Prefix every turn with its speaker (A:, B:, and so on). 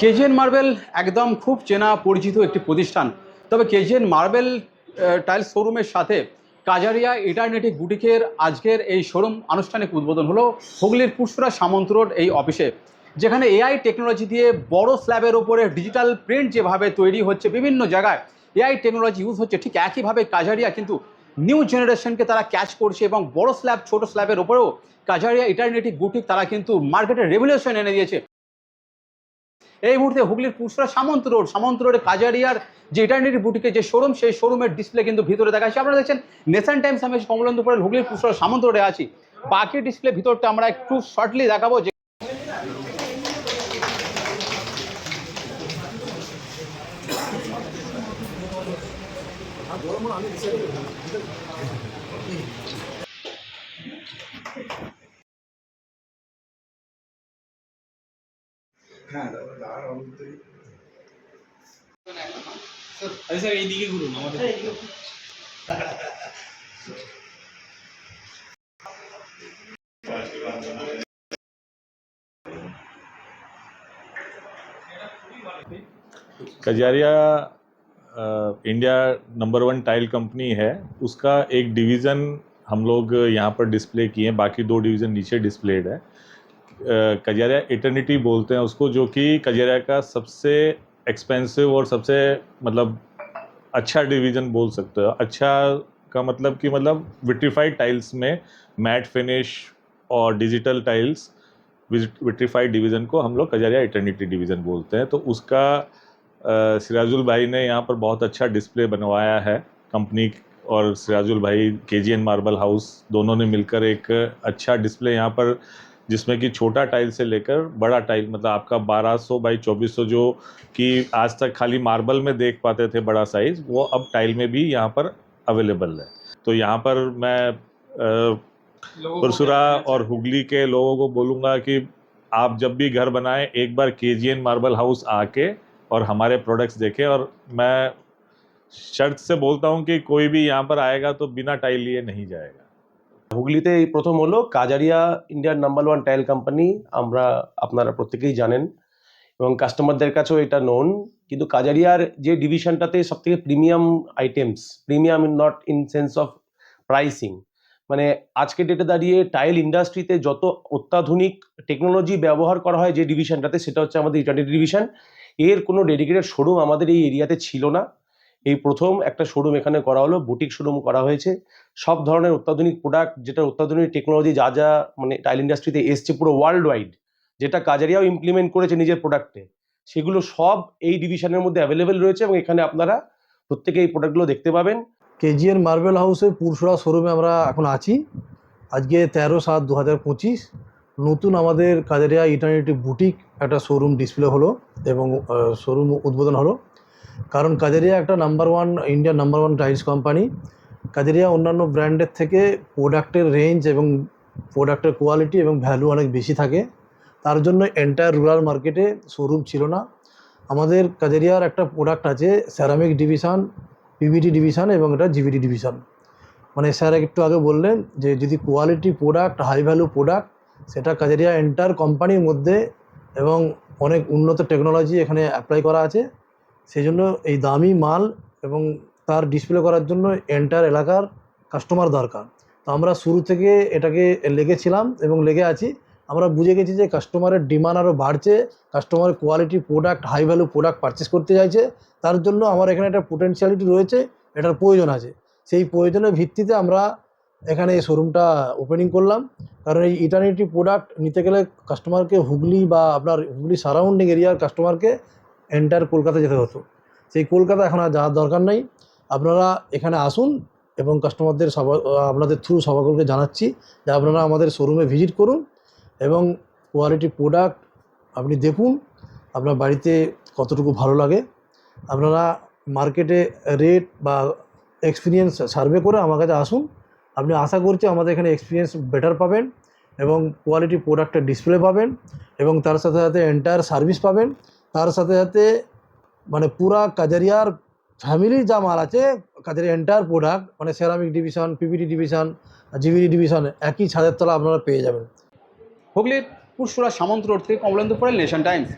A: KGN marble একদম খুব চেনা পরিচিত একটি প্রতিষ্ঠান। তবে কেজিএন মার্বেল টাইলস শোরুমের সাথে কাজারিয়া ইটারনেটি বুটিকের আজকের এই শোরুম আনুষ্ঠানিক উদ্বোধন হলো হুগলির পুষ্পরা সামন্ত রোড এই অফিসে। যেখানে এআই টেকনোলজি দিয়ে বড় স্ল্যাবের ওপরে ডিজিটাল প্রিন্ট যেভাবে তৈরি হচ্ছে বিভিন্ন জায়গায়, এআই টেকনোলজি ইউজ হচ্ছে ঠিক একইভাবে কাজারিয়া, কিন্তু নিউ জেনারেশনকে তারা ক্যাচ করছে এবং বড় স্ল্যাব, ছোট স্ল্যাবের ওপরেও কাজারিয়া ইটারনেটি বুটিক তারা কিন্তু মার্কেটে রেভলিউশন এনে দিয়েছে। এই মুহূর্তে হুগলির পুষ্পরা সামন্ত রোড, সামন্ত রোডে কাজারিয়ার যে ইটার্নিটি বুটিকে যে শোরুম সেই শোরুমের ডিসপ্লে কিন্তু ভিতরে দেখা যাচ্ছে। আপনারা দেখছেন নেশান টাইমস আমি কমলন্দপুরের হুগলির পুষ্পরা সামন্ত রোডে আছি। বাকি ডিসপ্লে ভিতরটা আমরা একটু শর্টলি দেখাবো যে
B: আরে স্যার এইদিকে ঘুরুন আমাদের
C: Kajaria uh, India number one tile company है उसका एक डिवीज़न हम लोग यहाँ पर डिस्प्ले किए हैं बाकी दो डिवीज़न नीचे डिस्प्लेड है अ, कजारिया इटर्निटी बोलते हैं उसको, जो कि कजारिया का सबसे एक्सपेंसिव और सबसे मतलब अच्छा डिवीज़न बोल सकते हो। अच्छा का मतलब कि मतलब विट्रीफाइड टाइल्स में मैट फिनिश और डिजिटल टाइल्स विट्रीफाइड डिवीज़न को हम लोग कजारिया इटर्निटी डिवीज़न बोलते हैं। तो उसका सिराजुल भाई ने यहाँ पर बहुत अच्छा डिस्प्ले बनवाया है कंपनी और सिराजुल भाई के जी एन मार्बल हाउस दोनों ने मिलकर एक अच्छा डिस्प्ले यहाँ पर जिसमें कि छोटा टाइल से लेकर बड़ा टाइल मतलब आपका 1200 बाई 2400 जो कि आज तक खाली मार्बल में देख पाते थे बड़ा साइज़ वो अब टाइल में भी यहाँ पर अवेलेबल है। तो यहाँ पर मैं परसुरा और हुगली के लोगों को बोलूँगा कि आप जब भी घर बनाएँ एक बार के मार्बल हाउस आके और हमारे प्रोडक्ट्स देखें और मैं शर्त से बोलता हूँ कि कोई भी यहाँ पर आएगा तो बिना टाइल लिए नहीं जाएगा।
D: হুগলিতে এই প্রথম হলো কাজারিয়া ইন্ডিয়ার নাম্বার ওয়ান টাইল কোম্পানি, আমরা আপনারা প্রত্যেকেই জানেন। এবং কাস্টমারদের কাছেও এটা নোন কিন্তু কাজারিয়ার যে ডিভিশনটাতে সব থেকে premium items, premium in not in sense of pricing মানে আজকে ডেটে দাঁড়িয়ে টাইল ইন্ডাস্ট্রিতে যত অত্যাধুনিক টেকনোলজি ব্যবহার করা হয় যে ডিভিশনটাতে, সেটা হচ্ছে আমাদের ইটার্নিটি ডিভিশন। এর কোনো ডেডিকেটেড শোরুম আমাদের এই এরিয়াতে ছিল না। এই প্রথম একটা শোরুম এখানে করা হলো বুটিক শোরুম করা হয়েছে। সব ধরনের অত্যাধুনিক প্রোডাক্ট যেটা অত্যাধুনিক টেকনোলজি যা যা মানে টাইল ইন্ডাস্ট্রিতে এসছে পুরো ওয়ার্ল্ড ওয়াইড যেটা কাজারিয়াও ইমপ্লিমেন্ট করেছে নিজের প্রোডাক্টে সেগুলো সব এই ডিভিশনের মধ্যে অ্যাভেলেবেল রয়েছে এবং এখানে আপনারা প্রত্যেকে এই প্রোডাক্টগুলো দেখতে পাবেন।
E: কেজিএন মার্বেল হাউসের পুরসুরা শোরুমে আমরা এখন আছি। আজকে তেরো সাত দু হাজার পঁচিশ, নতুন আমাদের কাজারিয়া ইটার্নিটি বুটিক একটা শোরুম ডিসপ্লে হলো এবং শোরুম উদ্বোধন হলো। কারণ কাজারিয়া একটা নাম্বার ওয়ান ইন্ডিয়ার number one tiles company Kajaria অন্যান্য ব্র্যান্ডের থেকে প্রোডাক্টের রেঞ্জ এবং প্রোডাক্টের কোয়ালিটি এবং ভ্যালু অনেক বেশি থাকে। তার জন্য এন্টায়ার রুরাল মার্কেটে শোরুম ছিল না। আমাদের কাজারিয়ার একটা প্রোডাক্ট আছে স্যারামিক ডিভিশন পিভিটি ডিভিশন এবং এটা জিভিটি ডিভিশন মানে স্যার একটু আগে বললেন যে যদি quality product high value product সেটা কাজারিয়া এন্টার কোম্পানির মধ্যে এবং অনেক উন্নত টেকনোলজি এখানে অ্যাপ্লাই করা আছে। সেই জন্য এই দামি মাল এবং তার ডিসপ্লে করার জন্য এন্টার এলাকার কাস্টমার দরকার। তো আমরা শুরু থেকে এটাকে লেগেছিলাম এবং লেগে আছি। আমরা বুঝে গেছি যে কাস্টমারের ডিমান্ড আরও বাড়ছে customer quality product high value product purchase করতে চাইছে, তার জন্য আমার এখানে একটা পোটেনশিয়ালিটি রয়েছে, এটার প্রয়োজন আছে। সেই প্রয়োজনের ভিত্তিতে আমরা এখানে এই শোরুমটা ওপেনিং করলাম। কারণ এই ইটার্নিটি প্রোডাক্ট নিতে গেলে কাস্টমারকে হুগলি বা আপনার হুগলি সারাউন্ডিং এরিয়ার কাস্টমারকে এন্টার কলকাতা যেতে হতো। সেই কলকাতা এখন আর যাওয়ার দরকার নেই। আপনারা এখানে আসুন এবং কাস্টমারদের সবা আপনাদের থ্রু সবাইকে জানাচ্ছি যে আপনারা আমাদের শোরুমে ভিজিট করুন এবং কোয়ালিটি প্রোডাক্ট আপনি দেখুন, আপনার বাড়িতে কতটুকু ভালো লাগে। আপনারা মার্কেটে রেট বা এক্সপিরিয়েন্স সার্ভে করে আমার কাছে আসুন। আপনি আশা করছি আমাদের এখানে এক্সপিরিয়েন্স বেটার পাবেন এবং কোয়ালিটি প্রোডাক্টের ডিসপ্লে পাবেন এবং তার সাথে সাথে এন্টায়ার সার্ভিস পাবেন। তার সাথে সাথে মানে পুরা কাজারিয়ার ফ্যামিলির যা মাল আছে, কাজারিয়া এন্টায়ার প্রোডাক্ট মানে ceramic division PPT division GBD division একই ছাদের তলা আপনারা পেয়ে যাবেন।
A: হুগলির পুরসুরা সামন্ত রোড থেকে কমলেন্দুপুরের নেশন টাইমস